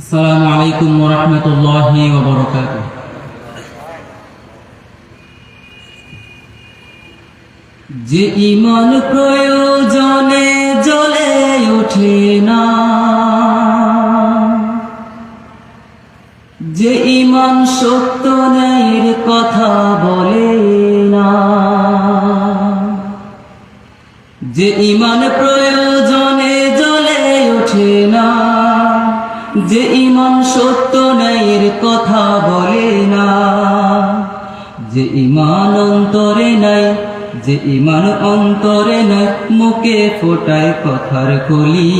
আসসালামু আলাইকুম ওরহমতুল্লাহি ওবরকাতুহ যে ইমান প্রয়োজনে জ্বলে ওঠে না, যে ইমান সত্য ন্যায়ের কথা বলে না, যে ইমান প্রয়োজনে জ্বলে ওঠে না যে ইমান সত্য ন্যায়ের কথা বলে না, যে ইমান অন্তরে নাই, যে ইমান অন্তরে নাই, মুখে ফোটায় কথার কলি।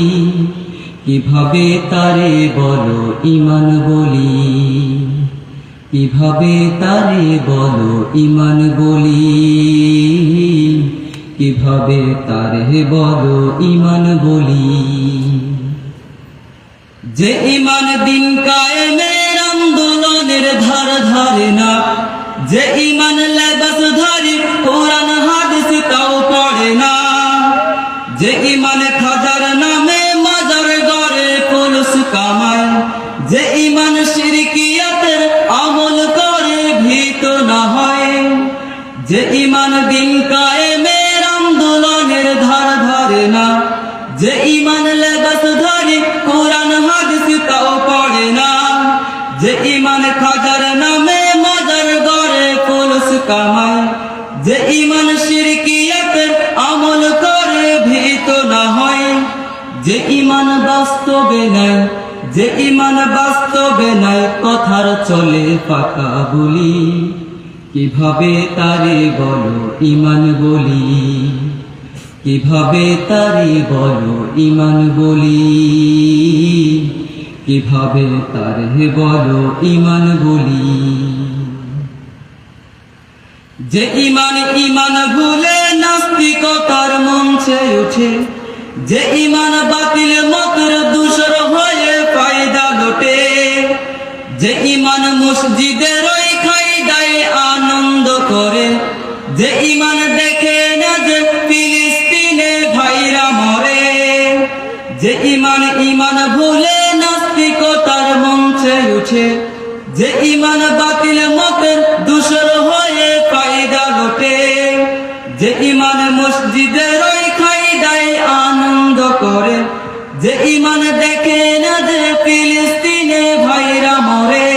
কীভাবে তারে বলো ইমান বলি? কীভাবে তারে বলো ইমান বলি? কীভাবে তারে বলো ইমান বলি? যে ইমান দিন কায়েমের আন্দোলনের ধার ধারে না, যে ইমান লেবাস ধারি, কোরআন হাদিস তাও পড়ে না। যে ইমান খাজার নামে মাজার গড়ে পুলুস কামায়, যে ইমান শিরকিয়াতের আমল করে ভীত না হয়, যে ইমান দিন কায়েমের যে ইমান খাজার নামে মাজার গড়ে পুলুস কামায়, যে ইমান শিরকিয়াতের আমল করে ভীত না হয়, যে ইমান বাস্তবে নাই যে ইমান বাস্তবে নাই কথার চলে পাকা বলি। কীভাবে তারে বলো ইমান বলি? কীভাবে তারে বলো ইমান বলি? কীভাবে তারে বলো ইমান বলি যে ইমান ইমান ভুলে নাস্তিকতার মঞ্চে উঠে, যে ইমান বাতিল মতের দূষর হয়ে ফায়দা লোটে, যে ইমান মসজিদের ওই খাইদায় আনন্দ করে, যে ইমান দেখে না যে ফিলিস্তিনে ভাইরা মরে, যে ইমান ইমান ভুলে মঞ্চে যে ইমান বাতিল মতের দূষর হয়ে ফায়দা লোটে। যে ইমান মসজিদের খাইদায় আনন্দ করে। যে ইমান দেখে না যে ফিলিস্তিনে ভাইরা মরে।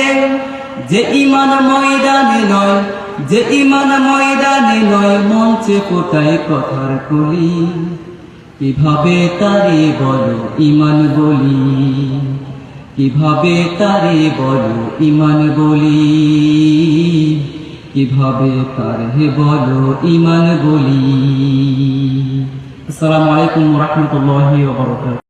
যে ইমান ময়দানে নয়, যে ইমান ময়দানে নয়, মঞ্চে ফোটায় কথার কলি। কীভাবে তারে বলো ইমান বলি? কীভাবে তারে বলো ইমান বলি? কীভাবে তারে বলো ইমান বলি? আসসালামু আলাইকুম রহমতুল্লাহ